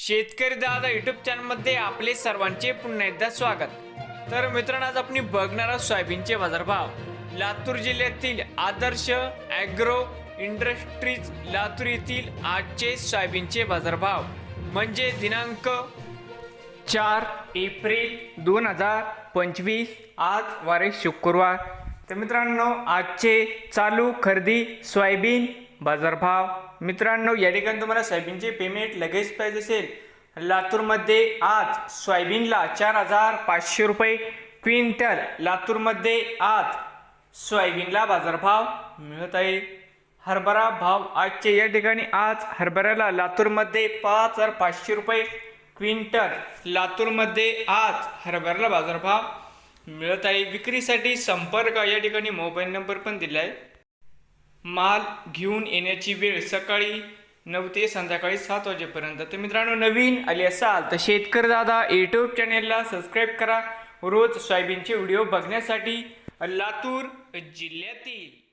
शेतकरी दादा युट्यूब चॅनलमध्ये आपले सर्वांचे पुन्हा एकदा स्वागत. तर मित्रांनो आज आपण बघणार आहोत सोयाबीनचे बाजारभाव. लातूर जिल्ह्यातील आदर्श ॲग्रो इंडस्ट्रीज लातूर येथील आजचे सोयाबीनचे बाजारभाव. म्हणजे दिनांक चार एप्रिल दोन हजार पंचवीस आज वारे शुक्रवार. तर मित्रांनो आजचे चालू खरेदी सोयाबीन बाजारभाव. मित्रांनो या ठिकाणी तुम्हाला सोयाबीनचे पेमेंट लगेच पाहिजे असेल लातूरमध्ये आज सोयाबीनला चार हजार पाचशे रुपये क्विंटल. लातूरमध्ये आज सोयाबीनला बाजारभाव मिळत आहे. हरभरा भाव आजचे या ठिकाणी आज हरभऱ्याला लातूरमध्ये पाच हजार पाचशे रुपये क्विंटल. लातूरमध्ये आज हरभऱ्याला बाजारभाव मिळत आहे. विक्रीसाठी संपर्क या ठिकाणी मोबाईल नंबर पण दिला आहे माल घेऊन येण्याची वेळ सकाळी नऊ ते संध्याकाळी सात वाजेपर्यंत. तर मित्रांनो नवीन आले असाल तर शेतकरी दादा यूट्यूब चॅनेलला सबस्क्राईब करा. रोज सोयाबीनचे व्हिडिओ बघण्यासाठी लातूर जिल्ह्यातील